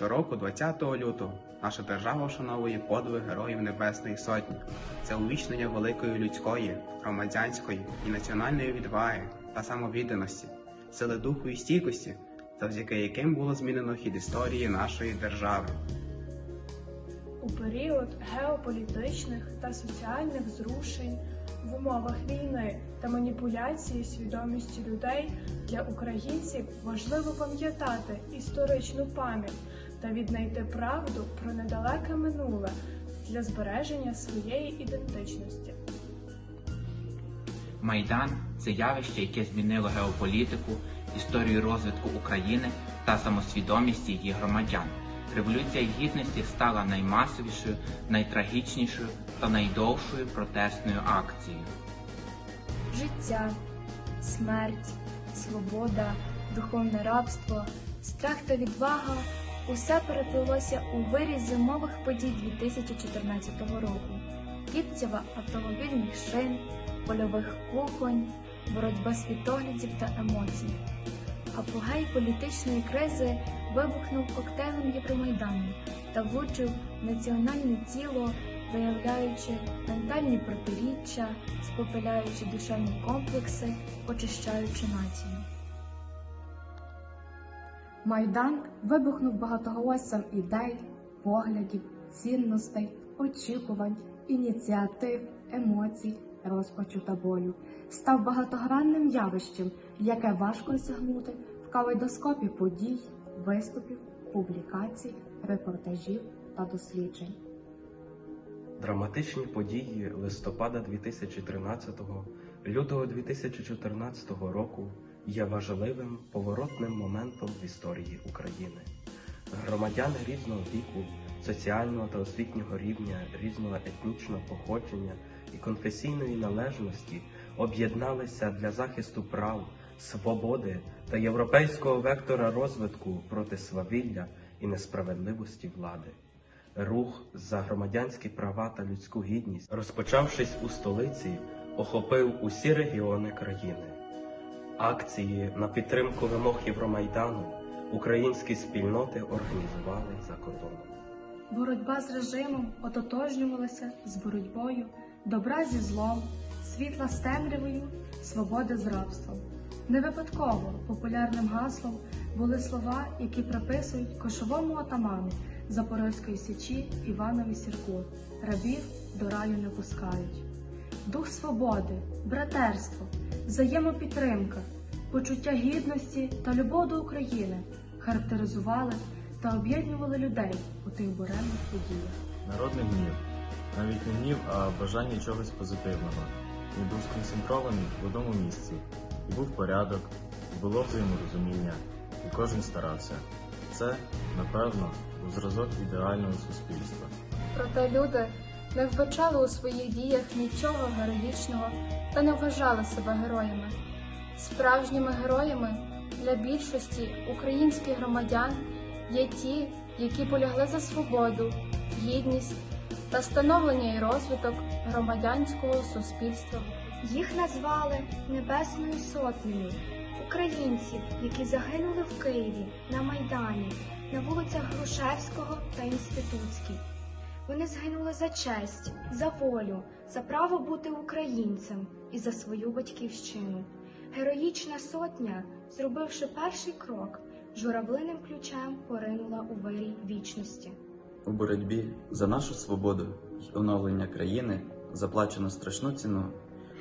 Щороку, 20 лютого, наша держава вшановує подвиг Героїв Небесної Сотні. Це увічнення великої людської, громадянської і національної відваги та самовідданості, сили духу і стійкості, завдяки яким було змінено хід історії нашої держави. У період геополітичних та соціальних зрушень в умовах війни та маніпуляції свідомістю людей для українців важливо пам'ятати історичну пам'ять та віднайти правду про недалеке минуле для збереження своєї ідентичності. Майдан це явище, яке змінило геополітику, історію розвитку України та самосвідомість її громадян. Революція Гідності стала наймасовішою, найтрагічнішою та найдовшою протестною акцією. життя, смерть, свобода, духовне рабство, страх та відвага усе переплилося у виріз зимових подій 2014 року. Кіпцева автомобільних шин, польових кухонь, боротьба світоглядів та емоцій. Апогей політичної кризи вибухнув коктейлем Євромайдану та влучив національне тіло, виявляючи ментальні протиріччя, спопиляючи душевні комплекси, очищаючи націю. Майдан вибухнув багатоголоссям ідей, поглядів, цінностей, очікувань, ініціатив, емоцій, розпачу та болю. Став багатогранним явищем, яке важко осягнути в калейдоскопі подій, виступів, публікацій, репортажів та досліджень. Драматичні події листопада 2013 лютого 2014 року є важливим поворотним моментом в історії України. Громадяни різного віку, соціального та освітнього рівня, різного етнічного походження і конфесійної належності об'єдналися для захисту прав, свободи та європейського вектора розвитку проти свавілля і несправедливості влади. Рух за громадянські права та людську гідність, розпочавшись у столиці, охопив усі регіони країни. Акції на підтримку вимог Євромайдану українські спільноти організували за кордоном. Боротьба з режимом ототожнювалася з боротьбою добра зі злом, світла з темрявою, свободи з рабством. Не випадково популярним гаслом були слова, які приписують кошовому отаману Запорозької січі Іванові Сірку рабів до раю не пускають. Дух свободи, братерство, взаємопідтримка, почуття гідності та любов до України характеризували та об'єднували людей у тих буремних подіях. Народний гнів. Навіть не гнів, а бажання чогось позитивного. Він був сконцентрований в одному місці. І був порядок, і було взаєморозуміння, і кожен старався. Це, напевно, був зразок ідеального суспільства. Проте люди не вбачали у своїх діях нічого героїчного та не вважали себе героями. Справжніми героями для більшості українських громадян є ті, які полягли за свободу, гідність та становлення і розвиток громадянського суспільства. Їх назвали Небесною Сотнею українців, які загинули в Києві на Майдані, на вулицях Грушевського та Інститутській. Вони згинули за честь, за волю, за право бути українцем і за свою батьківщину. Героїчна сотня, зробивши перший крок, журавлиним ключем поринула у вирій вічності. У боротьбі за нашу свободу й оновлення країни заплачено страшну ціну.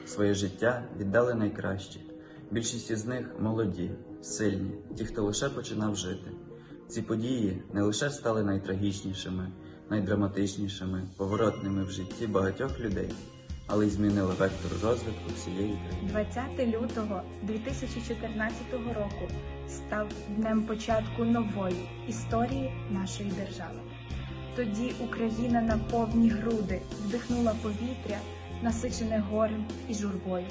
Своє життя віддали найкращі. Більшість із них молоді, сильні, ті, хто лише починав жити. Ці події не лише стали найтрагічнішими, найдраматичнішими, поворотними в житті багатьох людей, але й змінили вектор розвитку всієї країни. 20 лютого 2014 року став днем початку нової історії нашої держави. Тоді Україна на повні груди вдихнула повітря, насичене горем і журбою.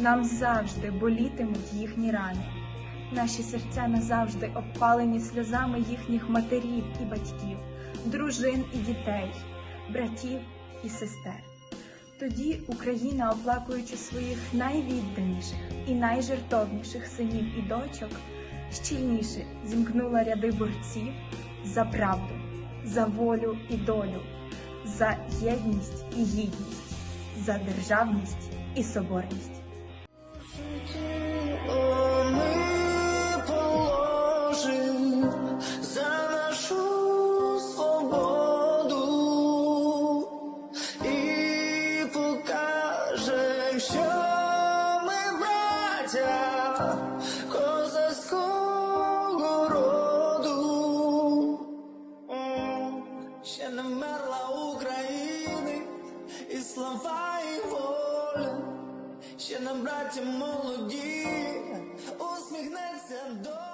Нам завжди болітимуть їхні рани. Наші серця назавжди обпалені сльозами їхніх матерів і батьків, дружин і дітей, братів і сестер. Тоді Україна, оплакуючи своїх найвідданіших і найжертовніших синів і дочок, щільніше зімкнула ряди борців за правду, за волю і долю, за єдність і гідність, за державність і соборність. Ще не вмерла України, і слава, і воля. Ще нам, браття молоді, усміхнеться доля.